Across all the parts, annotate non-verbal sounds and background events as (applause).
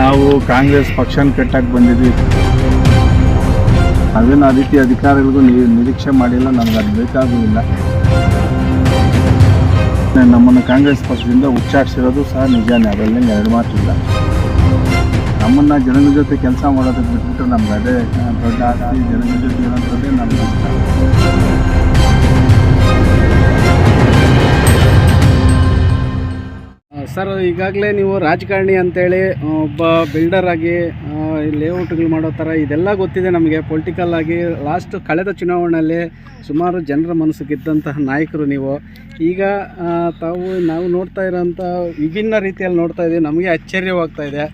ನಾವು ಕಾಂಗ್ರೆಸ್ ಪಕ್ಷನ ಕಟ್ಟಕ್ಕೆ ಬಂದಿದ್ವಿ. ಅದೇನು ಆ ರೀತಿ ಅಧಿಕಾರಿಗಳಿಗೂ ನಿರೀಕ್ಷೆ ಮಾಡಿಲ್ಲ, ನಮ್ಗೆ ಅದು ಬೇಕಾಗುವುದಿಲ್ಲ. ನಮ್ಮನ್ನು ಕಾಂಗ್ರೆಸ್ ಪಕ್ಷದಿಂದ ಉಚ್ಚಾಟಿಸಿರೋದು ಸಹ ನಿಜಾನೇ, ಅದರಲ್ಲಿ ಎರಡು ಮಾತಿಲ್ಲ. ನಮ್ಮನ್ನು ಜನಗಳ ಜೊತೆ ಕೆಲಸ ಮಾಡೋದಕ್ಕೆ ಬಿಟ್ಬಿಟ್ಟು ನಮ್ಗೆ ಅದೇ ದೊಡ್ಡ ಆಸ್ತಿ ಜನಗಳ ಜೊತೆ ಇರೋಂಥದ್ದೇ ನಮ್ಗೆ ಸರ್, ಈಗಾಗಲೇ ನೀವು ರಾಜಕಾರಣಿ ಅಂತೇಳಿ ಒಬ್ಬ ಬಿಲ್ಡರ್ ಆಗಿ ಲೇಔಟ್ಗಳು ಮಾಡೋ ಥರ ಇದೆಲ್ಲ ಗೊತ್ತಿದೆ ನಮಗೆ. ಪೊಲಿಟಿಕಲ್ ಆಗಿ ಲಾಸ್ಟ್ ಕಳೆದ ಚುನಾವಣೆಯಲ್ಲಿ ಸುಮಾರು ಜನರ ಮನಸ್ಸು ಗೆದ್ದಂತಹ ನಾಯಕರು ನೀವು. ಈಗ ತಾವು ನಾವು ನೋಡ್ತಾ ಇರೋಂಥ ವಿಭಿನ್ನ ರೀತಿಯಲ್ಲಿ ನೋಡ್ತಾ ಇದ್ದೀವಿ. ನಮಗೆ ಆಶ್ಚರ್ಯವಾಗ್ತಾ ಇದೆ.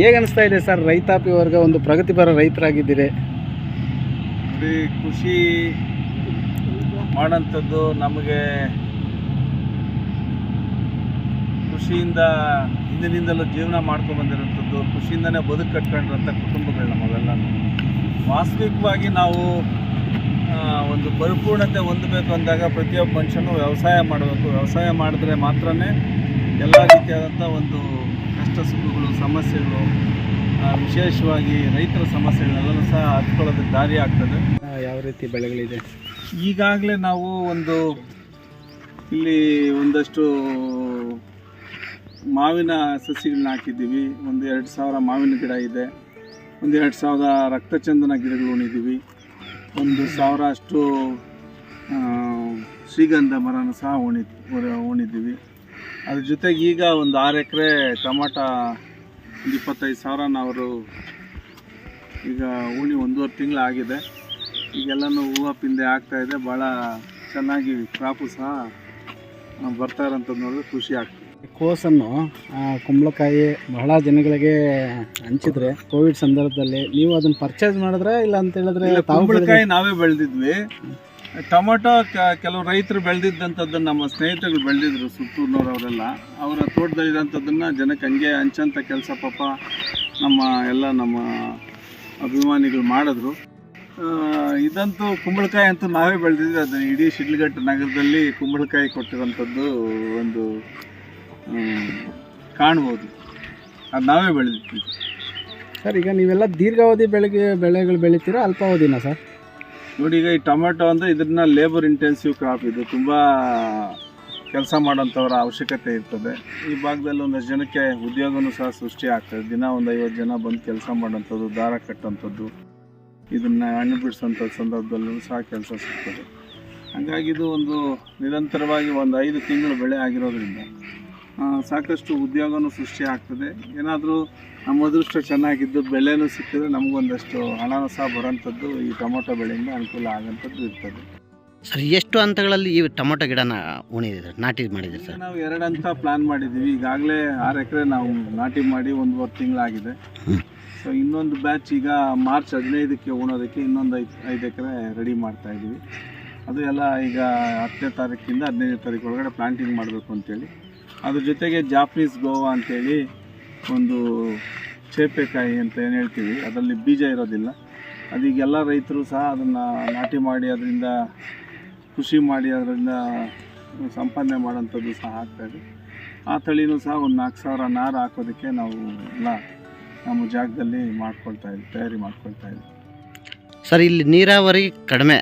ಹೇಗೆ ಅನಿಸ್ತಾ ಇದೆ ಸರ್, ರೈತಾಪಿ ವರ್ಗ ಒಂದು ಪ್ರಗತಿಪರ ರೈತರಾಗಿದ್ದೀರಿ? ಖುಷಿ ಮಾಡೋಂಥದ್ದು ನಮಗೆ ಖುಷಿಯಿಂದ ಹಿಂದಿನಿಂದಲೂ ಜೀವನ ಮಾಡ್ಕೊಂಡು ಬಂದಿರೋಂಥದ್ದು ಖುಷಿಯಿಂದನೇ ಬದುಕು ಕಟ್ಕೊಂಡಿರೋಂಥ ಕುಟುಂಬಗಳು ನಮಗೆಲ್ಲ. ವಾಸ್ತವಿಕವಾಗಿ ನಾವು ಒಂದು ಪರಿಪೂರ್ಣತೆ ಹೊಂದಬೇಕು ಅಂದಾಗ ಪ್ರತಿಯೊಬ್ಬ ಮನುಷ್ಯನೂ ವ್ಯವಸಾಯ ಮಾಡಬೇಕು. ವ್ಯವಸಾಯ ಮಾಡಿದ್ರೆ ಮಾತ್ರನೇ ಎಲ್ಲ ರೀತಿಯಾದಂಥ ಒಂದು ಕಷ್ಟ ಸುಖಗಳು ಸಮಸ್ಯೆಗಳು ವಿಶೇಷವಾಗಿ ರೈತರ ಸಮಸ್ಯೆಗಳೆಲ್ಲನೂ ಸಹ ಹತ್ಕೊಳ್ಳೋದಕ್ಕೆ ದಾರಿ ಆಗ್ತದೆ. ಯಾವ ರೀತಿ ಬೆಳೆಗಳಿದೆ? ಈಗಾಗಲೇ ನಾವು ಒಂದು ಇಲ್ಲಿ ಒಂದಷ್ಟು ಮಾವಿನ ಸಸಿಗಳನ್ನ ಹಾಕಿದ್ದೀವಿ. ಒಂದು ಎರಡು ಸಾವಿರ ಮಾವಿನ ಗಿಡ ಇದೆ. ಒಂದು ಎರಡು ಸಾವಿರ ರಕ್ತಚಂದನ ಗಿಡಗಳು ಉಣಿದ್ದೀವಿ ಒಂದು ಸಾವಿರ ಅಷ್ಟು ಶ್ರೀಗಂಧ ಮರನ ಸಹ ಉಣಿ ಉಣಿದ್ದೀವಿ ಅದ್ರ ಜೊತೆಗೆ ಈಗ ಒಂದು ಆರು ಎಕರೆ ಟೊಮಾಟ ಒಂದು ಇಪ್ಪತ್ತೈದು ಸಾವಿರ ನಾವು ಈಗ ಉಣಿ ಒಂದೂವರೆ ತಿಂಗಳು ಆಗಿದೆ. ಈಗೆಲ್ಲನೂ ಹೂವು ಪಿಂದೆ ಆಗ್ತಾ ಇದೆ. ಭಾಳ ಚೆನ್ನಾಗಿ ಕ್ರಾಪು ಸಹ ಬರ್ತಾ ಇರೋಂಥದ್ದು ನೋಡಿದ್ರೆ ಖುಷಿ ಆಗ್ತದೆ ಕೋಸನ್ನು ಕುಂಬಳಕಾಯಿ ಬಹಳ ಜನಗಳಿಗೆ ಹಂಚಿದ್ರೆ ಕೋವಿಡ್ ಸಂದರ್ಭದಲ್ಲಿ ನೀವು ಅದನ್ನ ಪರ್ಚೇಸ್ ಮಾಡಿದ್ರೆ ಇಲ್ಲ ಅಂತ ಹೇಳಿದ್ರೆ ಕುಂಬಳಕಾಯಿ ನಾವೇ ಬೆಳೆದಿದ್ವಿ. ಟೊಮೊಟೊ ಕೆಲವು ರೈತರು ಬೆಳೆದಿದ್ದಂಥದ್ದನ್ನು ನಮ್ಮ ಸ್ನೇಹಿತರು ಬೆಳೆದಿದ್ರು ಸುತ್ತೂರ್ನವ್ರವರೆಲ್ಲ. ಅವರ ತೋಟದಲ್ಲಿರೋಂಥದ್ದನ್ನು ಜನಕ್ಕೆ ಹಂಗೆ ಹಂಚಂತ ಕೆಲಸ ಪಾಪ ನಮ್ಮ ಎಲ್ಲ ನಮ್ಮ ಅಭಿಮಾನಿಗಳು ಮಾಡಿದ್ರು. ಇದಂತೂ ಕುಂಬಳಕಾಯಿ ಅಂತೂ ನಾವೇ ಬೆಳೆದಿದ್ವಿ. ಅದು ಇಡೀ ಶಿಡ್ಲಘಟ್ಟ ನಗರದಲ್ಲಿ ಕುಂಬಳಕಾಯಿ ಕೊಟ್ಟಿರುವಂಥದ್ದು ಒಂದು ಕಾಣ್ಬೋದು. ಅದು ನಾವೇ ಬೆಳೆದಿದ್ವಿ ಸರ್ ಈಗ ನೀವೆಲ್ಲ ದೀರ್ಘಾವಧಿ ಬೆಳೆಗೆ ಬೆಳೆಗಳು ಬೆಳಿತೀರಾ ಅಲ್ಪಾವಧಿನ ಸರ್? ನೋಡಿ ಈಗ ಈ ಟೊಮೆಟೊ ಅಂದರೆ ಇದನ್ನ ಲೇಬರ್ ಇಂಟೆನ್ಸಿವ್ ಕ್ರಾಪ್ ಇದು. ತುಂಬ ಕೆಲಸ ಮಾಡೋಂಥವ್ರ ಅವಶ್ಯಕತೆ ಇರ್ತದೆ. ಈ ಭಾಗದಲ್ಲಿ ಒಂದಷ್ಟು ಜನಕ್ಕೆ ಉದ್ಯೋಗನೂ ಸಹ ಸೃಷ್ಟಿ ಆಗ್ತದೆ. ದಿನ ಒಂದು ಐವತ್ತು ಜನ ಬಂದು ಕೆಲಸ ಮಾಡೋಂಥದ್ದು ದಾರ ಕಟ್ಟೋಂಥದ್ದು ಇದನ್ನು ಹಣ್ಣು ಬಿಡಿಸೋಂಥ ಸಂದರ್ಭದಲ್ಲೂ ಸಹ ಕೆಲಸ ಸಿಗ್ತದೆ. ಹಾಗಾಗಿ ಇದು ಒಂದು ನಿರಂತರವಾಗಿ ಒಂದು ಐದು ತಿಂಗಳು ಬೆಳೆ ಆಗಿರೋದ್ರಿಂದ ಸಾಕಷ್ಟು ಉದ್ಯೋಗನೂ ಸೃಷ್ಟಿ ಆಗ್ತದೆ. ಏನಾದರೂ ನಮ್ಮ ಅದೃಷ್ಟ ಚೆನ್ನಾಗಿದ್ದು ಬೆಲೆನೂ ಸಿಕ್ಕಿದ್ರೆ ನಮಗೊಂದಷ್ಟು ಹಣನೂ ಸಹ ಬರೋಂಥದ್ದು ಈ ಟೊಮೊಟೊ ಬೆಳೆಯಿಂದ ಅನುಕೂಲ ಆಗೋಂಥದ್ದು ಇರ್ತದೆ. ಸರ್ ಎಷ್ಟು ಹಂತಗಳಲ್ಲಿ ಈ ಟೊಮೊಟೊ ಗಿಡನ ಉಣಿದಿದೆ ನಾಟಿ ಮಾಡಿದ್ರೆ ಸರ್? ನಾವು ಎರಡು ಹಂತ ಪ್ಲಾನ್ ಮಾಡಿದ್ದೀವಿ. ಈಗಾಗಲೇ ಆರು ಎಕರೆ ನಾವು ನಾಟಿ ಮಾಡಿ ಒಂದುವರೆ ತಿಂಗಳಾಗಿದೆ. ಸೊ ಇನ್ನೊಂದು ಬ್ಯಾಚ್ ಈಗ ಮಾರ್ಚ್ ಹದಿನೈದಕ್ಕೆ ಉಣೋದಕ್ಕೆ ಇನ್ನೊಂದು ಐದು ಐದು ಎಕರೆ ರೆಡಿ ಮಾಡ್ತಾ ಇದ್ದೀವಿ. ಅದು ಎಲ್ಲ ಈಗ ಹತ್ತನೇ ತಾರೀಕಿಂದ ಹದಿನೈದನೇ ತಾರೀಕು ಒಳಗಡೆ ಪ್ಲಾಂಟಿಂಗ್ ಮಾಡಬೇಕು ಅಂತೇಳಿ. ಅದ್ರ ಜೊತೆಗೆ ಜಾಪನೀಸ್ ಗೋವಾ ಅಂತೇಳಿ ಒಂದು ಚೇಪೆಕಾಯಿ ಅಂತ ಏನು ಹೇಳ್ತೀವಿ, ಅದರಲ್ಲಿ ಬೀಜ ಇರೋದಿಲ್ಲ. ಅದೀಗೆಲ್ಲ ರೈತರು ಸಹ ಅದನ್ನು ನಾಟಿ ಮಾಡಿ ಅದರಿಂದ ಕೃಷಿ ಮಾಡಿ ಅದರಿಂದ ಸಂಪಾದನೆ ಮಾಡೋಂಥದ್ದು ಸಹ ಆಗ್ತಾಯಿದೆ ಆ ತಳಿನೂ ಸಹ ಒಂದು ನಾಲ್ಕು ಸಾವಿರ ನಾರು ಹಾಕೋದಕ್ಕೆ ನಾವು ಎಲ್ಲ ನಮ್ಮ ಜಾಗದಲ್ಲಿ ಮಾಡ್ಕೊಳ್ತಾ ಇದ್ದೀವಿ ತಯಾರಿ ಮಾಡ್ಕೊಳ್ತಾ ಇದ್ದೀವಿ ಸರ್, ಇಲ್ಲಿ ನೀರಾವರಿ ಕಡಿಮೆ.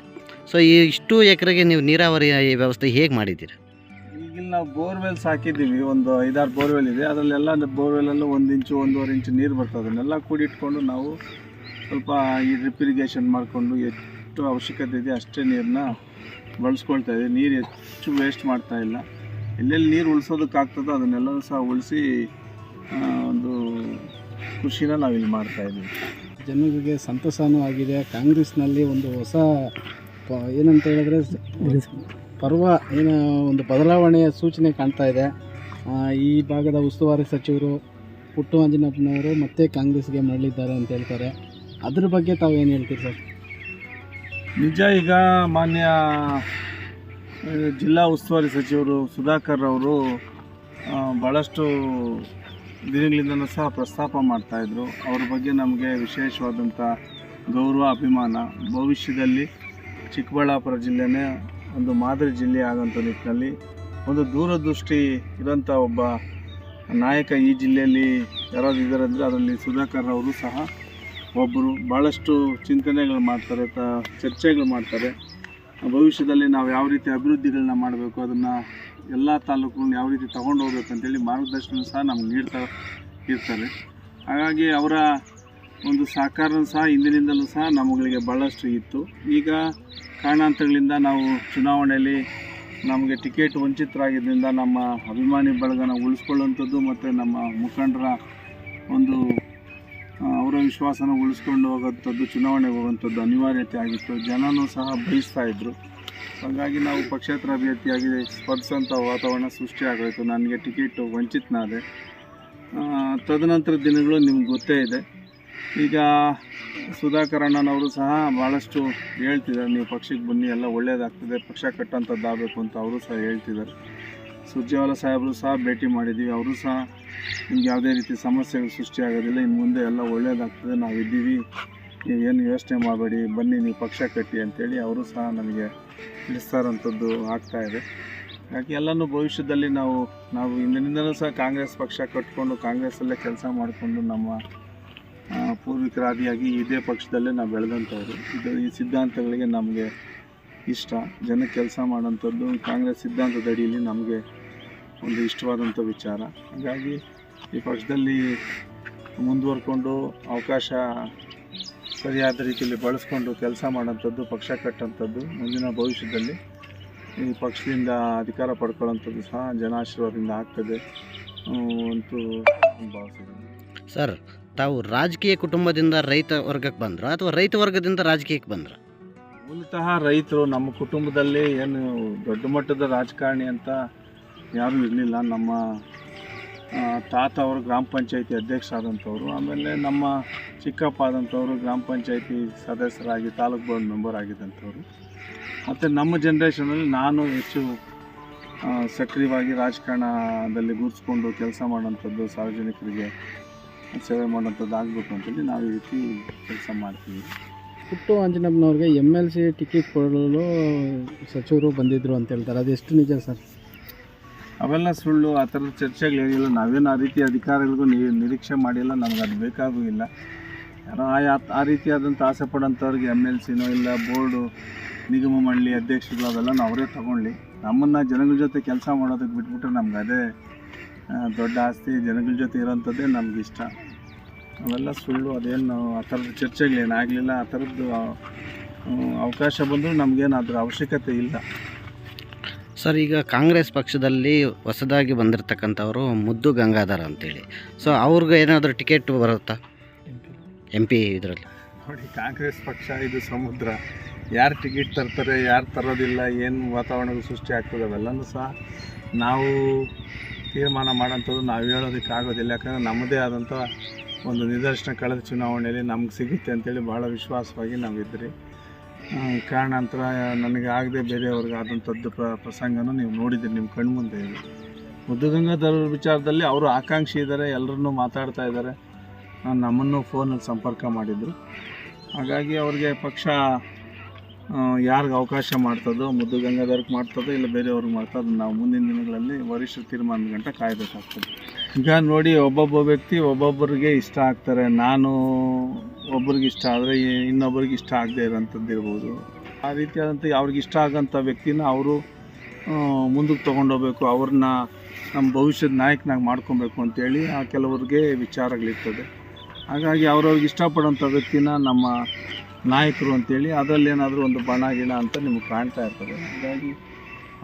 ಸೊ ಇಷ್ಟು ಎಕರೆಗೆ ನೀವು ನೀರಾವರಿ ವ್ಯವಸ್ಥೆ ಹೇಗೆ ಮಾಡಿದ್ದೀರಿ? ಈಗಿಲ್ಲಿ ನಾವು ಬೋರ್ವೆಲ್ಸ್ ಹಾಕಿದ್ದೀವಿ, ಒಂದು ಐದಾರು ಬೋರ್ವೆಲ್ ಇದೆ. ಅದರಲ್ಲೆಲ್ಲ ಬೋರ್ವೆಲಲ್ಲೂ ಒಂದು ಇಂಚು, ಒಂದೂವರೆ ಇಂಚು ನೀರು ಬರ್ತದೆ. ಅದನ್ನೆಲ್ಲ ಕೂಡಿಟ್ಕೊಂಡು ನಾವು ಸ್ವಲ್ಪ ಈ ಡ್ರಿಪ್ ಇರಿಗೇಷನ್ ಮಾಡಿಕೊಂಡು ಎಷ್ಟು ಅವಶ್ಯಕತೆ ಇದೆ ಅಷ್ಟೇ ನೀರನ್ನ ಬಳಸ್ಕೊಳ್ತಾ ಇದ್ದೀವಿ. ನೀರು ಹೆಚ್ಚು ವೇಸ್ಟ್ ಮಾಡ್ತಾ ಇಲ್ಲ. ಎಲ್ಲೆಲ್ಲಿ ನೀರು ಉಳಿಸೋದಕ್ಕಾಗ್ತದೋ ಅದನ್ನೆಲ್ಲ ಸಹ ಉಳಿಸಿ ಒಂದು ಕೃಷಿನ ನಾವಿಲ್ಲಿ ಮಾಡ್ತಾ ಇದ್ದೀವಿ. ಜನರಿಗೆ ಸಂತಸನೂ ಆಗಿದೆ. ಕಾಂಗ್ರೆಸ್ನಲ್ಲಿ ಒಂದು ಹೊಸ ಏನಂತ ಹೇಳಿದ್ರೆ ಪರ್ವ ಏನು ಒಂದು ಬದಲಾವಣೆಯ ಸೂಚನೆ ಕಾಣ್ತಾ ಇದೆ. ಈ ಭಾಗದ ಉಸ್ತುವಾರಿ ಸಚಿವರು ಪುಟ್ಟು ಅಂಜನಪ್ಪನವರು ಮತ್ತೆ ಕಾಂಗ್ರೆಸ್ಗೆ ಮರಳಿದ್ದಾರೆ ಅಂತ ಹೇಳ್ತಾರೆ. ಅದ್ರ ಬಗ್ಗೆ ತಾವು ಏನು ಹೇಳ್ತೀರಿ ಸರ್? ನಿಜ, ಈಗ ಮಾನ್ಯ ಜಿಲ್ಲಾ ಉಸ್ತುವಾರಿ ಸಚಿವರು ಸುಧಾಕರ್ ಅವರು ಭಾಳಷ್ಟು ದಿನಗಳಿಂದಲೂ ಸಹ ಪ್ರಸ್ತಾಪ ಮಾಡ್ತಾಯಿದ್ರು ಅವ್ರ ಬಗ್ಗೆ ನಮಗೆ ವಿಶೇಷವಾದಂಥ ಗೌರವ, ಅಭಿಮಾನ. ಭವಿಷ್ಯದಲ್ಲಿ ಚಿಕ್ಕಬಳ್ಳಾಪುರ ಜಿಲ್ಲೆನೇ ಒಂದು ಮಾದರಿ ಜಿಲ್ಲೆ ಆಗೋಂಥ ನಿಟ್ಟಿನಲ್ಲಿ ಒಂದು ದೂರದೃಷ್ಟಿ ಇರೋಂಥ ಒಬ್ಬ ನಾಯಕ ಈ ಜಿಲ್ಲೆಯಲ್ಲಿ ಯಾರಾದ್ರು ಇದ್ದಾರೆ ಅಂದರೆ ಅದರಲ್ಲಿ ಸುಧಾಕರ್ ಅವರು ಸಹ ಒಬ್ಬರು ಭಾಳಷ್ಟು ಚಿಂತನೆಗಳು ಮಾಡ್ತಾರೆ, ತ ಚರ್ಚೆಗಳು ಮಾಡ್ತಾರೆ. ಭವಿಷ್ಯದಲ್ಲಿ ನಾವು ಯಾವ ರೀತಿ ಅಭಿವೃದ್ಧಿಗಳನ್ನ ಮಾಡಬೇಕು, ಅದನ್ನು ಎಲ್ಲ ತಾಲೂಕುಗಳನ್ನ ಯಾವ ರೀತಿ ತೊಗೊಂಡು ಹೋಗ್ಬೇಕು ಅಂತೇಳಿ ಮಾರ್ಗದರ್ಶನ ಸಹ ನಮ್ಗೆ ನೀಡ್ತಾ ಇರ್ತಾರೆ. ಹಾಗಾಗಿ ಅವರ ಒಂದು ಸಹಕಾರ ಸಹ ಹಿಂದಿನಿಂದಲೂ ಸಹ ನಮಗಳಿಗೆ ಭಾಳಷ್ಟು ಇತ್ತು. ಈಗ ಕಾರಣಾಂತರಗಳಿಂದ ನಾವು ಚುನಾವಣೆಯಲ್ಲಿ ನಮಗೆ ಟಿಕೆಟ್ ವಂಚಿತರಾಗಿದ್ದರಿಂದ ನಮ್ಮ ಅಭಿಮಾನಿ ಬಳಗನ ಉಳಿಸ್ಕೊಳ್ಳುವಂಥದ್ದು ಮತ್ತು ನಮ್ಮ ಮುಖಂಡರ ಒಂದು ಅವರ ವಿಶ್ವಾಸನ ಉಳಿಸ್ಕೊಂಡು ಹೋಗೋಂಥದ್ದು ಚುನಾವಣೆಗೆ ಹೋಗುವಂಥದ್ದು ಅನಿವಾರ್ಯತೆ ಆಗಿತ್ತು. ಜನನೂ ಸಹ ಬಯಸ್ತಾ ಇದ್ದರು ಹಾಗಾಗಿ ನಾವು ಪಕ್ಷೇತರ ಅಭ್ಯರ್ಥಿಯಾಗಿ ಸ್ಪರ್ಧಿಸೋಂಥ ವಾತಾವರಣ ಸೃಷ್ಟಿಯಾಗೋಯಿತು ನನಗೆ ಟಿಕೆಟ್ ವಂಚಿತನಾದೆ. ತದನಂತರ ದಿನಗಳು ನಿಮ್ಗೆ ಗೊತ್ತೇ ಇದೆ. ಈಗ ಸುಧಾಕರ್ ಅಣ್ಣನವರು ಸಹ ಭಾಳಷ್ಟು ಹೇಳ್ತಿದ್ದಾರೆ. ನೀವು ಪಕ್ಷಕ್ಕೆ ಬನ್ನಿ, ಎಲ್ಲ ಒಳ್ಳೆಯದಾಗ್ತದೆ ಪಕ್ಷ ಕಟ್ಟಂಥದ್ದಾಗಬೇಕು ಅಂತ ಅವರು ಸಹ ಹೇಳ್ತಿದ್ದಾರೆ. ಸುರ್ಜೇವಾಲ ಸಾಹೇಬರು ಸಹ ಭೇಟಿ ಮಾಡಿದ್ದೀವಿ. ಅವರು ಸಹ ನಿಮ್ಗೆ ಯಾವುದೇ ರೀತಿ ಸಮಸ್ಯೆಗಳು ಸೃಷ್ಟಿಯಾಗೋದಿಲ್ಲ. ಇನ್ನು ಮುಂದೆ ಎಲ್ಲ ಒಳ್ಳೆಯದಾಗ್ತದೆ ನಾವು ಇದ್ದೀವಿ. ನೀವೇನು ಯೋಚನೆ ಮಾಡಬೇಡಿ. ಬನ್ನಿ, ನೀವು ಪಕ್ಷ ಕಟ್ಟಿ ಅಂತೇಳಿ ಅವರು ಸಹ ನನಗೆ ತಿಳಿಸ್ತಾರಂಥದ್ದು ಆಗ್ತಾಯಿದೆ ಹಾಗಾಗಿ ಎಲ್ಲನೂ ಭವಿಷ್ಯದಲ್ಲಿ ನಾವು ನಾವು ಇಂದಿನಿಂದಲೂ ಸಹ ಕಾಂಗ್ರೆಸ್ ಪಕ್ಷ ಕಟ್ಕೊಂಡು, ಕಾಂಗ್ರೆಸ್ಸಲ್ಲೇ ಕೆಲಸ ಮಾಡಿಕೊಂಡು ನಮ್ಮ ಪೂರ್ವಿಕರಾದಿಯಾಗಿ ಇದೇ ಪಕ್ಷದಲ್ಲೇ ನಾವು ಬೆಳೆದಂಥವ್ರು. ಇದು ಈ ಸಿದ್ಧಾಂತಗಳಿಗೆ ನಮಗೆ ಇಷ್ಟ. ಜನಕ್ಕೆ ಕೆಲಸ ಮಾಡೋಂಥದ್ದು ಕಾಂಗ್ರೆಸ್ ಸಿದ್ಧಾಂತದ ಅಡಿಯಲ್ಲಿ ನಮಗೆ ಒಂದು ಇಷ್ಟವಾದಂಥ ವಿಚಾರ. ಹಾಗಾಗಿ ಈ ಪಕ್ಷದಲ್ಲಿ ಮುಂದುವರ್ಕೊಂಡು ಅವಕಾಶ ಸರಿಯಾದ ರೀತಿಯಲ್ಲಿ ಬಳಸ್ಕೊಂಡು ಕೆಲಸ ಮಾಡೋಂಥದ್ದು ಪಕ್ಷ ಕಟ್ಟೋಂಥದ್ದು ಮುಂದಿನ ಭವಿಷ್ಯದಲ್ಲಿ ಈ ಪಕ್ಷದಿಂದ ಅಧಿಕಾರ ಪಡ್ಕೊಳ್ಳೋಂಥದ್ದು ಸಹ ಜನಾಶೀರ್ವಾದದಿಂದ ಆಗ್ತದೆ. ಅಂತೂ ಭಾವಿಸಿದ್ದೀನಿ ಸರ್ ತಾವು ರಾಜಕೀಯ ಕುಟುಂಬದಿಂದ ರೈತ ವರ್ಗಕ್ಕೆ ಬಂದ್ರ ಅಥವಾ ರೈತ ವರ್ಗದಿಂದ ರಾಜಕೀಯಕ್ಕೆ ಬಂದ್ರ? ಮೂಲತಃ ರೈತರು ನಮ್ಮ ಕುಟುಂಬದಲ್ಲಿ ಏನು ದೊಡ್ಡ ಮಟ್ಟದ ರಾಜಕಾರಣಿ ಅಂತ ಯಾರೂ ಇರಲಿಲ್ಲ. ನಮ್ಮ ತಾತ ಅವರು ಗ್ರಾಮ ಪಂಚಾಯತಿ ಅಧ್ಯಕ್ಷರಾದಂಥವ್ರು ಆಮೇಲೆ ನಮ್ಮ ಚಿಕ್ಕಪ್ಪ ಆದಂಥವ್ರು ಗ್ರಾಮ ಪಂಚಾಯತಿ ಸದಸ್ಯರಾಗಿ, ತಾಲೂಕು ಬೋರ್ಡ್ ಮೆಂಬರ್ ಆಗಿದ್ದಂಥವ್ರು ಮತ್ತು ನಮ್ಮ ಜನ್ರೇಷನಲ್ಲಿ ನಾನು ಹೆಚ್ಚು ಸಕ್ರಿಯವಾಗಿ ರಾಜಕಾರಣದಲ್ಲಿ ಗುರುತಿಸ್ಕೊಂಡು ಕೆಲಸ ಮಾಡೋಂಥದ್ದು ಸಾರ್ವಜನಿಕರಿಗೆ ಸೇವೆ ಮಾಡೋಂಥದ್ದು ಆಗಬೇಕು ಅಂತೇಳಿ ನಾವು ಈ ರೀತಿ ಕೆಲಸ ಮಾಡ್ತೀವಿ. ಪುಟ್ಟು ಆಂಜನಪ್ಪನವ್ರಿಗೆ ಎಂ ಎಲ್ ಸಿ ಟಿಕೆಟ್ ಕೊಡಲು ಸಚಿವರು ಬಂದಿದ್ದರು ಅಂತ ಹೇಳ್ತಾರೆ. ಅದು ಎಷ್ಟು ನಿಜ ಸರ್? ಅವೆಲ್ಲ ಸುಳ್ಳು ಆ ಥರದ ಚರ್ಚೆಗಳು ಏನಿಲ್ಲ. ನಾವೇನು ಆ ರೀತಿ ಅಧಿಕಾರಿಗಳಿಗೂ ನಿ- ನಿರೀಕ್ಷೆ ಮಾಡಿಲ್ಲ. ನಮ್ಗೆ ಅದು ಬೇಕಾಗೂ ಇಲ್ಲ ಯಾರೋ ಆ ಆ ರೀತಿಯಾದಂಥ ಆಸೆ ಪಡೋಂಥವ್ರಿಗೆ ಎಂ ಎಲ್ ಸಿನೋ ಇಲ್ಲ ಬೋರ್ಡು ನಿಗಮ ಮಂಡಳಿ ಅಧ್ಯಕ್ಷರು ಅವೆಲ್ಲ ಅವರೇ ತೊಗೊಳ್ಳಿ ನಮ್ಮನ್ನು ಜನಗಳ ಜೊತೆ ಕೆಲಸ ಮಾಡೋದಕ್ಕೆ ಬಿಟ್ಬಿಟ್ರೆ ನಮ್ಗೆ ಅದೇ ದೊಡ್ಡ ಆಸ್ತಿ ಜನಗಳ ಜೊತೆ ಇರೋಂಥದ್ದೇ ನಮ್ಗೆ ಇಷ್ಟ. ಅವೆಲ್ಲ ಸುಳ್ಳು ಅದೇನು ಆ ಥರದ ಚರ್ಚೆಗಳೇನಾಗಲಿಲ್ಲ ಆ ಥರದ್ದು ಅವಕಾಶ ಬಂದರೂ ನಮಗೇನು ಅದ್ರ ಅವಶ್ಯಕತೆ ಇಲ್ಲ. ಸರ್ ಈಗ ಕಾಂಗ್ರೆಸ್ ಪಕ್ಷದಲ್ಲಿ ಹೊಸದಾಗಿ ಬಂದಿರತಕ್ಕಂಥವರು ಮುದ್ದು ಗಂಗಾಧರ್ ಅಂತೇಳಿ. ಸೊ ಅವ್ರಿಗೆ ಏನಾದರೂ ಟಿಕೆಟ್ ಬರುತ್ತಾ? ಎಂ ಪಿ ಇದರಲ್ಲಿ. ನೋಡಿ ಕಾಂಗ್ರೆಸ್ ಪಕ್ಷ ಇದು ಸಮುದ್ರ. ಯಾರು ಟಿಕೆಟ್ ತರ್ತಾರೆ ಯಾರು ತರೋದಿಲ್ಲ ಏನು ವಾತಾವರಣಗಳು ಸೃಷ್ಟಿ ಆಗ್ತದೆ ಅವೆಲ್ಲನೂ ಸಹ ನಾವು ತೀರ್ಮಾನ ಮಾಡೋಂಥದ್ದು ನಾವು ಹೇಳೋದಕ್ಕೆ ಆಗೋದಿಲ್ಲ ಯಾಕಂದರೆ ನಮ್ಮದೇ ಆದಂಥ ಒಂದು ನಿದರ್ಶನ ಕಳೆದ ಚುನಾವಣೆಯಲ್ಲಿ ನಮ್ಗೆ ಸಿಗುತ್ತೆ ಅಂತೇಳಿ ಭಾಳ ವಿಶ್ವಾಸವಾಗಿ ನಾವಿದ್ರಿ ಕಾರಣಾಂತರ ನನಗೆ ಆಗದೆ ಬೇರೆಯವ್ರಿಗೆ ಆದಂಥದ್ದು ಪ್ರ, ಪ್ರಸಂಗನೂ ನೀವು ನೋಡಿದ್ದೀರಿ, ನಿಮ್ಮ ಕಣ್ಮುಂದೆ ಮುದ್ದುಗಂಗಾಧರ ವಿಚಾರದಲ್ಲಿ ಅವರು ಆಕಾಂಕ್ಷಿ ಇದ್ದಾರೆ, ಎಲ್ಲರನ್ನೂ ಮಾತಾಡ್ತಾ ಇದ್ದಾರೆ. ನಮ್ಮನ್ನು ಫೋನಲ್ಲಿ ಸಂಪರ್ಕ ಮಾಡಿದರು. ಹಾಗಾಗಿ ಅವ್ರಿಗೆ ಪಕ್ಷ ಯಾರಿಗೆ ಅವಕಾಶ ಮಾಡ್ತದೋ, ಮುದ್ದು ಗಂಗಾಧರಕ್ಕೆ ಮಾಡ್ತದೋ, ಇಲ್ಲ ಬೇರೆಯವ್ರಿಗೆ ಮಾಡ್ತದೋ ನಾವು ಮುಂದಿನ ದಿನಗಳಲ್ಲಿ ವರಿಷ್ಠ ತೀರ್ಮಾನದ ಗಂಟ ಕಾಯಬೇಕಾಗ್ತದೆ. ಈಗ ನೋಡಿ, ಒಬ್ಬೊಬ್ಬ ವ್ಯಕ್ತಿ ಒಬ್ಬೊಬ್ಬರಿಗೆ ಇಷ್ಟ ಆಗ್ತಾರೆ. ನಾನು ಒಬ್ಬರಿಗೆ ಇಷ್ಟ ಆದರೆ, ಇನ್ನೊಬ್ಬರಿಗೆ ಇಷ್ಟ ಆಗದೆ ಇರೋಂಥದ್ದು ಇರ್ಬೋದು. ಆ ರೀತಿಯಾದಂಥ ಅವ್ರಿಗೆ ಇಷ್ಟ ಆಗೋಂಥ ವ್ಯಕ್ತಿನ ಅವರು ಮುಂದಕ್ಕೆ ತೊಗೊಂಡೋಗ್ಬೇಕು ಅವ್ರನ್ನ ನಮ್ಮ ಭವಿಷ್ಯದ ನಾಯಕನಾಗಿ ಮಾಡ್ಕೊಬೇಕು ಅಂತೇಳಿ ಆ ಕೆಲವ್ರಿಗೆ ವಿಚಾರಗಳಿರ್ತದೆ. ಹಾಗಾಗಿ ಅವ್ರವ್ರಿಗೆ ಇಷ್ಟಪಡೋಂಥ ವ್ಯಕ್ತಿನ ನಮ್ಮ ನಾಯಕರು ಅಂತೇಳಿ ಅದರಲ್ಲಿ ಏನಾದರೂ ಒಂದು ಬಣ ಗಿಣ ಅಂತ ನಿಮಗೆ ಕಾಣ್ತಾ ಇರ್ತದೆ. ಹಾಗಾಗಿ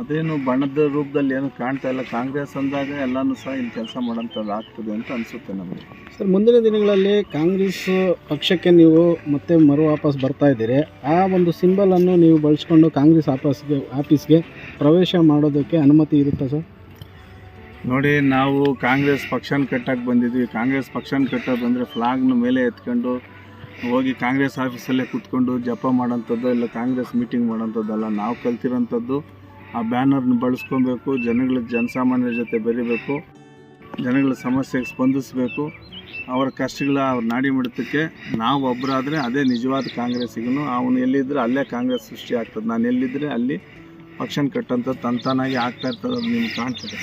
ಅದೇನು ಬಣದ ರೂಪದಲ್ಲಿ ಏನು ಕಾಣ್ತಾ ಇಲ್ಲ. ಕಾಂಗ್ರೆಸ್ ಅಂದಾಗ ಎಲ್ಲನೂ ಸಹ ಇಲ್ಲಿ ಕೆಲಸ ಮಾಡೋಂಥದ್ದು ಆಗ್ತದೆ ಅಂತ ಅನಿಸುತ್ತೆ ನಮಗೆ. ಸರ್ ಮುಂದಿನ ದಿನಗಳಲ್ಲಿ ಕಾಂಗ್ರೆಸ್ ಪಕ್ಷಕ್ಕೆ ನೀವು ಮತ್ತೆ ಮರು ವಾಪಸ್ ಬರ್ತಾ ಇದ್ದೀರಿ. ಆ ಒಂದು ಸಿಂಬಲನ್ನು ನೀವು ಬಳಸ್ಕೊಂಡು ಕಾಂಗ್ರೆಸ್ ಆಫೀಸ್ಗೆ ಆಫೀಸ್ಗೆ ಪ್ರವೇಶ ಮಾಡೋದಕ್ಕೆ ಅನುಮತಿ ಇರುತ್ತಾ ಸರ್? ನೋಡಿ ನಾವು ಕಾಂಗ್ರೆಸ್ ಪಕ್ಷನ ಕಟ್ಟಕ್ಕೆ ಬಂದಿದ್ವಿ. ಕಾಂಗ್ರೆಸ್ ಪಕ್ಷನ ಕಟ್ಟೋದು ಅಂದರೆ ಫ್ಲಾಗ್ನ ಮೇಲೆ ಎತ್ಕೊಂಡು ಹೋಗಿ ಕಾಂಗ್ರೆಸ್ ಆಫೀಸಲ್ಲೇ ಕೂತ್ಕೊಂಡು ಜಪ ಮಾಡೋಂಥದ್ದು ಇಲ್ಲ ಕಾಂಗ್ರೆಸ್ ಮೀಟಿಂಗ್ ಮಾಡೋಂಥದ್ದಲ್ಲ, ನಾವು ಕಲ್ತಿರೋಂಥದ್ದು ಆ ಬ್ಯಾನರ್ನ ಬಳಸ್ಕೊಬೇಕು, ಜನಗಳ ಜನಸಾಮಾನ್ಯರ ಜೊತೆ ಬೆರಿಬೇಕು, ಜನಗಳ ಸಮಸ್ಯೆಗೆ ಸ್ಪಂದಿಸಬೇಕು, ಅವರ ಕಷ್ಟಗಳ ಅವ್ರ ನಾಡಿ ಮಿಡಿತಕ್ಕೆ ನಾವು ಒಬ್ಬರಾದರೆ ಅದೇ ನಿಜವಾದ ಕಾಂಗ್ರೆಸ್ಸಿಗೂ ಅವನು ಎಲ್ಲಿದ್ದರೆ ಅಲ್ಲೇ ಕಾಂಗ್ರೆಸ್ ಸೃಷ್ಟಿ ಆಗ್ತದೆ. ನಾನು ಎಲ್ಲಿದ್ದರೆ ಅಲ್ಲಿ ಪಕ್ಷನ ಕಟ್ಟಂಥದ್ದು ತಂತಾನಾಗಿ ಆಗ್ತಾ ಇರ್ತದೆ ನಿಮ್ಗೆ ಕಾಣ್ತದೆ.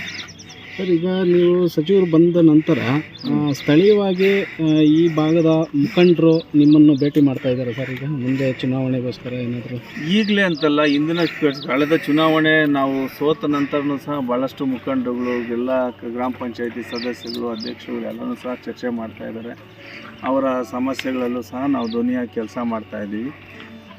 ಸರ್, ಈಗ ನೀವು ಸಚಿವರು ಬಂದ ನಂತರ ಸ್ಥಳೀಯವಾಗಿ ಈ ಭಾಗದ ಮುಖಂಡರು ನಿಮ್ಮನ್ನು ಭೇಟಿ ಮಾಡ್ತಾ ಇದ್ದಾರೆ ಸರ್, ಈಗ ಮುಂದೆ ಚುನಾವಣೆಗೋಸ್ಕರ ಏನಾದರೂ? ಈಗಲೇ ಅಂತಲ್ಲ, ಹಿಂದಿನ ಕಳೆದ ಚುನಾವಣೆ, ನಾವು ಸೋತ ನಂತರನೂ ಸಹ ಭಾಳಷ್ಟು ಮುಖಂಡರುಗಳು, ಎಲ್ಲ ಗ್ರಾಮ ಪಂಚಾಯತಿ ಸದಸ್ಯರು ಅಧ್ಯಕ್ಷರು ಎಲ್ಲರೂ ಸಹ ಚರ್ಚೆ ಮಾಡ್ತಾ ಇದ್ದಾರೆ. ಅವರ ಸಮಸ್ಯೆಗಳಲ್ಲೂ ಸಹ ನಾವು ಧ್ವನಿಯಾಗಿ ಕೆಲಸ ಮಾಡ್ತಾ ಇದ್ದೀವಿ.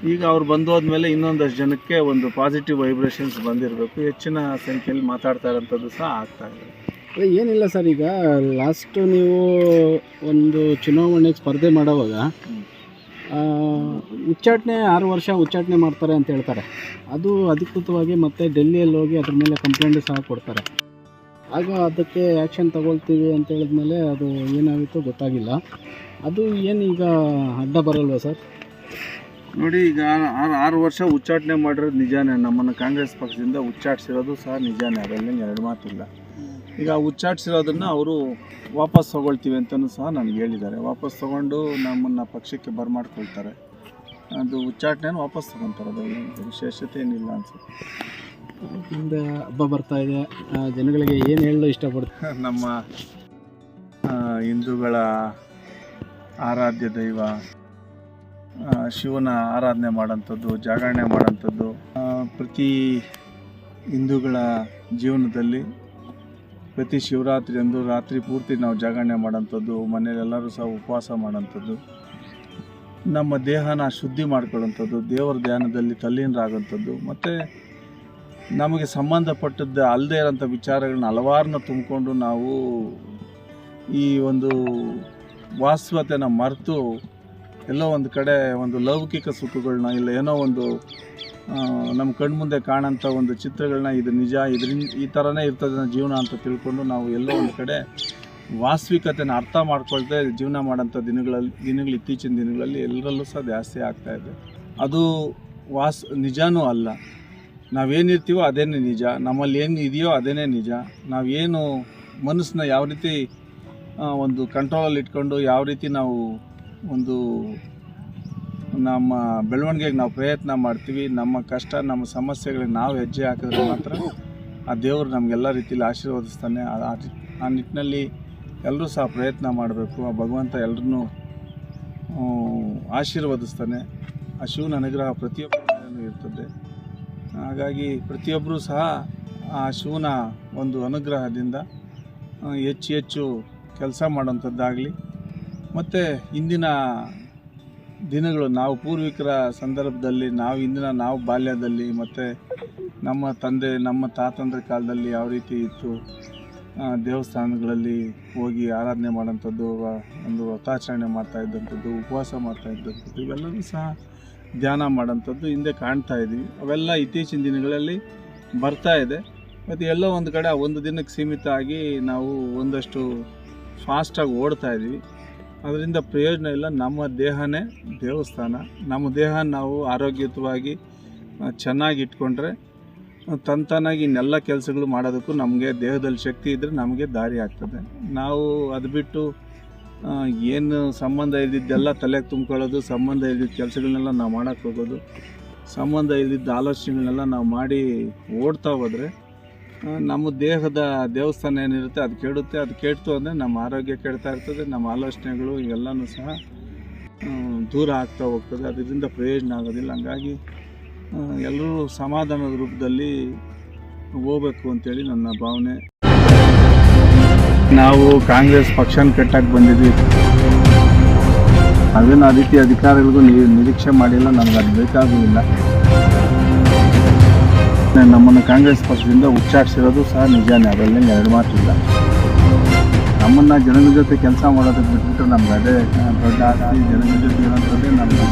ಈಗ ಅವ್ರು ಬಂದೋದ್ಮೇಲೆ ಇನ್ನೊಂದಷ್ಟು ಜನಕ್ಕೆ ಒಂದು ಪಾಸಿಟಿವ್ ವೈಬ್ರೇಷನ್ಸ್ ಬಂದಿರಬೇಕು. ಹೆಚ್ಚಿನ ಸಂಖ್ಯೆಯಲ್ಲಿ ಮಾತಾಡ್ತಾ ಇರೋಂಥದ್ದು ಸಹ ಆಗ್ತಾ ಇದೆ. ಅದೇ ಏನಿಲ್ಲ ಸರ್, ಈಗ ಲಾಸ್ಟ್ ನೀವು ಒಂದು ಚುನಾವಣೆಗೆ ಸ್ಪರ್ಧೆ ಮಾಡೋವಾಗ ಉಚ್ಚಾಟನೆ ಆರು ವರ್ಷ ಉಚ್ಚಾಟನೆ ಮಾಡ್ತಾರೆ ಅಂತ ಹೇಳ್ತಾರೆ. ಅದು ಅಧಿಕೃತವಾಗಿ ಮತ್ತೆ ಡೆಲ್ಲಿಯಲ್ಲಿ ಹೋಗಿ ಅದ್ರ ಮೇಲೆ ಕಂಪ್ಲೇಂಟ್ ಸಹ ಕೊಡ್ತಾರೆ. ಆಗ ಅದಕ್ಕೆ ಆ್ಯಕ್ಷನ್ ತಗೊಳ್ತೀವಿ ಅಂತ ಹೇಳಿದ್ಮೇಲೆ ಅದು ಏನಾಗಿತ್ತು ಗೊತ್ತಾಗಿಲ್ಲ. ಅದು ಏನು ಈಗ ಅಡ್ಡ ಬರಲ್ವಾ ಸರ್? ನೋಡಿ ಈಗ ಆರು ಆರು ವರ್ಷ ಉಚ್ಚಾಟನೆ ಮಾಡಿರೋದು ನಿಜಾನೇ. ನಮ್ಮನ್ನು ಕಾಂಗ್ರೆಸ್ ಪಕ್ಷದಿಂದ ಉಚ್ಚಾಟಿಸಿರೋದು ಸಹ ನಿಜಾನೇ. ಅದರಲ್ಲಿ ಎರಡು ಮಾತಿಲ್ಲ. ಈಗ ಉಚ್ಚಾಟಿಸಿರೋದನ್ನು ಅವರು ವಾಪಸ್ ತೊಗೊಳ್ತೀವಿ ಅಂತಲೂ ಸಹ ನನಗೆ ಹೇಳಿದ್ದಾರೆ. ವಾಪಸ್ ತಗೊಂಡು ನಮ್ಮನ್ನು ಪಕ್ಷಕ್ಕೆ ಬರಮಾಡ್ಕೊಳ್ತಾರೆ. ಅದು ಉಚ್ಚಾಟನೆ ವಾಪಸ್ ತೊಗೊತಾರೆ. ಅದರಲ್ಲಿ ವಿಶೇಷತೆ ಏನಿಲ್ಲ ಅನ್ಸುತ್ತೆ. ಮುಂದೆ ಹಬ್ಬ ಬರ್ತಾ ಇದೆ. ಜನಗಳಿಗೆ ಏನು ಹೇಳಲು ಇಷ್ಟಪಡ್ತಾರೆ? (laughs) ನಮ್ಮ ಹಿಂದೂಗಳ ಆರಾಧ್ಯ ದೈವ ಶಿವನ ಆರಾಧನೆ ಮಾಡೋಂಥದ್ದು ಜಾಗರಣೆ ಮಾಡೋಂಥದ್ದು ಪ್ರತಿ ಹಿಂದೂಗಳ ಜೀವನದಲ್ಲಿ ಪ್ರತಿ ಶಿವರಾತ್ರಿ ಅಂದು ರಾತ್ರಿ ಪೂರ್ತಿ ನಾವು ಜಾಗರಣೆ ಮಾಡೋಂಥದ್ದು ಮನೆಯಲ್ಲೆಲ್ಲರೂ ಸಹ ಉಪವಾಸ ಮಾಡೋಂಥದ್ದು ನಮ್ಮ ದೇಹನ ಶುದ್ಧಿ ಮಾಡ್ಕೊಳ್ಳೋಂಥದ್ದು ದೇವರ ಧ್ಯಾನದಲ್ಲಿ ತಲ್ಲೀನರಾಗೋಂಥದ್ದು ಮತ್ತು ನಮಗೆ ಸಂಬಂಧಪಟ್ಟದ್ದು ಅಲ್ಲದೆ ಇರೋಂಥ ವಿಚಾರಗಳನ್ನ ಹಲವಾರನ್ನ ತುಂಬಿಕೊಂಡು ನಾವು ಈ ಒಂದು ವಾಸ್ತವತೆನ ಮರೆತು ಎಲ್ಲೋ ಒಂದು ಕಡೆ ಒಂದು ಲೌಕಿಕ ಸುಖಗಳನ್ನ ಇಲ್ಲ ಏನೋ ಒಂದು ನಮ್ಮ ಕಣ್ಮುಂದೆ ಕಾಣೋಂಥ ಒಂದು ಚಿತ್ರಗಳನ್ನ ಇದು ನಿಜ, ಇದರಿಂದ ಈ ಥರನೇ ಇರ್ತದೆ ನನ್ನ ಜೀವನ ಅಂತ ತಿಳ್ಕೊಂಡು ನಾವು ಎಲ್ಲೋ ಒಂದು ಕಡೆ ವಾಸ್ತವಿಕತೆನ ಅರ್ಥ ಮಾಡ್ಕೊಳ್ದೆ ಜೀವನ ಮಾಡೋಂಥ ದಿನಗಳಲ್ಲಿ, ದಿನಗಳು, ಇತ್ತೀಚಿನ ದಿನಗಳಲ್ಲಿ ಎಲ್ಲರಲ್ಲೂ ಸಹ ಜಾಸ್ತಿ ಆಗ್ತಾ ಇದೆ. ಅದು ವಾಸ್ ನಿಜವೂ ಅಲ್ಲ. ನಾವೇನಿರ್ತೀವೋ ಅದೇನೇ ನಿಜ, ನಮ್ಮಲ್ಲಿ ಏನು ಇದೆಯೋ ಅದೇನೇ ನಿಜ. ನಾವೇನು ಮನಸ್ಸನ್ನ ಯಾವ ರೀತಿ ಒಂದು ಕಂಟ್ರೋಲಲ್ಲಿ ಇಟ್ಕೊಂಡು ಯಾವ ರೀತಿ ನಾವು ಒಂದು ನಮ್ಮ ಬೆಳವಣಿಗೆಗೆ ನಾವು ಪ್ರಯತ್ನ ಮಾಡ್ತೀವಿ. ನಮ್ಮ ಕಷ್ಟ, ನಮ್ಮ ಸಮಸ್ಯೆಗಳಿಗೆ ನಾವು ಹೆಜ್ಜೆ ಹಾಕಿದ್ರೆ ಮಾತ್ರ ಆ ದೇವರು ನಮಗೆಲ್ಲ ರೀತಿಯಲ್ಲಿ ಆಶೀರ್ವದಿಸ್ತಾನೆ. ಆ- ನಿಟ್ಟಿನಲ್ಲಿ ಎಲ್ಲರೂ ಸಹ ಪ್ರಯತ್ನ ಮಾಡಬೇಕು. ಆ ಭಗವಂತ ಎಲ್ಲರನ್ನೂ ಆಶೀರ್ವದಿಸ್ತಾನೆ. ಆ ಶಿವನ ಅನುಗ್ರಹ ಪ್ರತಿಯೊಬ್ಬರೂ ಇರ್ತದೆ. ಹಾಗಾಗಿ ಪ್ರತಿಯೊಬ್ಬರೂ ಸಹ ಆ ಶಿವನ ಒಂದು ಅನುಗ್ರಹದಿಂದ ಹೆಚ್ಚು ಹೆಚ್ಚು ಕೆಲಸ ಮಾಡೋಂಥದ್ದಾಗಲಿ ಮತ್ತು ಇಂದಿನ ದಿನಗಳು ನಾವು ಪೂರ್ವಿಕರ ಸಂದರ್ಭದಲ್ಲಿ, ನಾವು ಇಂದಿನ ನಾವು ಬಾಲ್ಯದಲ್ಲಿ, ಮತ್ತು ನಮ್ಮ ತಂದೆ, ನಮ್ಮ ತಾತಂದ್ರ ಕಾಲದಲ್ಲಿ ಯಾವ ರೀತಿ ಇತ್ತು ದೇವಸ್ಥಾನಗಳಲ್ಲಿ ಹೋಗಿ ಆರಾಧನೆ ಮಾಡೋಂಥದ್ದು ಒಂದು ವ್ರತಾಚರಣೆ ಮಾಡ್ತಾ ಇದ್ದಂಥದ್ದು, ಉಪವಾಸ ಮಾಡ್ತಾ ಇದ್ದಂಥದ್ದು ಇವೆಲ್ಲವೂ ಸಹ ಧ್ಯಾನ ಮಾಡೋಂಥದ್ದು ಹಿಂದೆ ಕಾಣ್ತಾ ಇದ್ದೀವಿ ಅವೆಲ್ಲ ಇತ್ತೀಚಿನ ದಿನಗಳಲ್ಲಿ ಬರ್ತಾ ಇದೆ. ಮತ್ತು ಎಲ್ಲೋ ಒಂದು ಕಡೆ ಒಂದು ದಿನಕ್ಕೆ ಸೀಮಿತ ಆಗಿ ನಾವು ಒಂದಷ್ಟು ಫಾಸ್ಟಾಗಿ ಓಡ್ತಾ ಇದ್ದೀವಿ ಅದರಿಂದ ಪ್ರಯೋಜನ ಇಲ್ಲ. ನಮ್ಮ ದೇಹನೇ ದೇವಸ್ಥಾನ. ನಮ್ಮ ದೇಹ ನಾವು ಆರೋಗ್ಯಯುತವಾಗಿ ಚೆನ್ನಾಗಿ ಇಟ್ಕೊಂಡ್ರೆ ತಂತಾನಾಗಿ ಇನ್ನೆಲ್ಲ ಕೆಲಸಗಳು ಮಾಡೋದಕ್ಕೂ ನಮಗೆ ದೇಹದಲ್ಲಿ ಶಕ್ತಿ ಇದ್ದರೆ ನಮಗೆ ದಾರಿ ಆಗ್ತದೆ. ನಾವು ಅದು ಬಿಟ್ಟು ಏನು ಸಂಬಂಧ ಇಲ್ದಿದ್ದೆಲ್ಲ ತಲೆಗೆ ತುಂಬ್ಕೊಳ್ಳೋದು, ಸಂಬಂಧ ಇಲ್ದಿದ್ದ ಕೆಲಸಗಳನ್ನೆಲ್ಲ ನಾವು ಮಾಡೋಕ್ಕೆ ಹೋಗೋದು, ಸಂಬಂಧ ಇಲ್ದಿದ್ದ ಆಲೋಚನೆಗಳನ್ನೆಲ್ಲ ನಾವು ಮಾಡಿ ಓಡ್ತಾ ಹೋದರೆ ನಮ್ಮ ದೇಹದ ದೇವಸ್ಥಾನ ಏನಿರುತ್ತೆ ಅದು ಕೆಡುತ್ತೆ, ಅದು ಕೆಡ್ತು ಅಂದರೆ ನಮ್ಮ ಆರೋಗ್ಯ ಕೆಡ್ತಾ ಇರ್ತದೆ, ನಮ್ಮ ಆಲೋಚನೆಗಳು ಇವೆಲ್ಲನೂ ಸಹ ದೂರ ಆಗ್ತಾ ಹೋಗ್ತದೆ. ಅದರಿಂದ ಪ್ರಯೋಜನ ಆಗೋದಿಲ್ಲ. ಹಂಗಾಗಿ ಎಲ್ಲರೂ ಸಮಾಧಾನದ ರೂಪದಲ್ಲಿ ಹೋಗ್ಬೇಕು ಅಂತೇಳಿ ನನ್ನ ಭಾವನೆ. ನಾವು ಕಾಂಗ್ರೆಸ್ ಪಕ್ಷನ ಕಟ್ಟಕ್ಕೆ ಬಂದಿದ್ವಿ ಅದನ್ನು ಆ ರೀತಿ ಅಧಿಕಾರಿಗಳಿಗೂ ನಿರೀಕ್ಷೆ ಮಾಡಿಲ್ಲ. ನಮ್ಗೆ ಅದು ಬೇಕಾಗುವುದಿಲ್ಲ ನಮ್ಮನ್ನು ಕಾಂಗ್ರೆಸ್ ಪಕ್ಷದಿಂದ ಉಚ್ಚಾಟಿಸಿರೋದು ಸಹ ನಿಜಾನೇ, ಅದರಲ್ಲಿ ಎರಡು ಮಾತಿಲ್ಲ. ನಮ್ಮನ್ನು ಜನಗಳ ಜೊತೆ ಕೆಲಸ ಮಾಡೋದಕ್ಕೆ ಬಿಟ್ಬಿಟ್ಟು ನಮ್ಗೆ ಅದೇ ದೊಡ್ಡ ಆಸ್ತಿ ಜನಗಳ ಜೊತೆ ಇರೋಂಥದ್ದೇ ನಮ್ಗೆ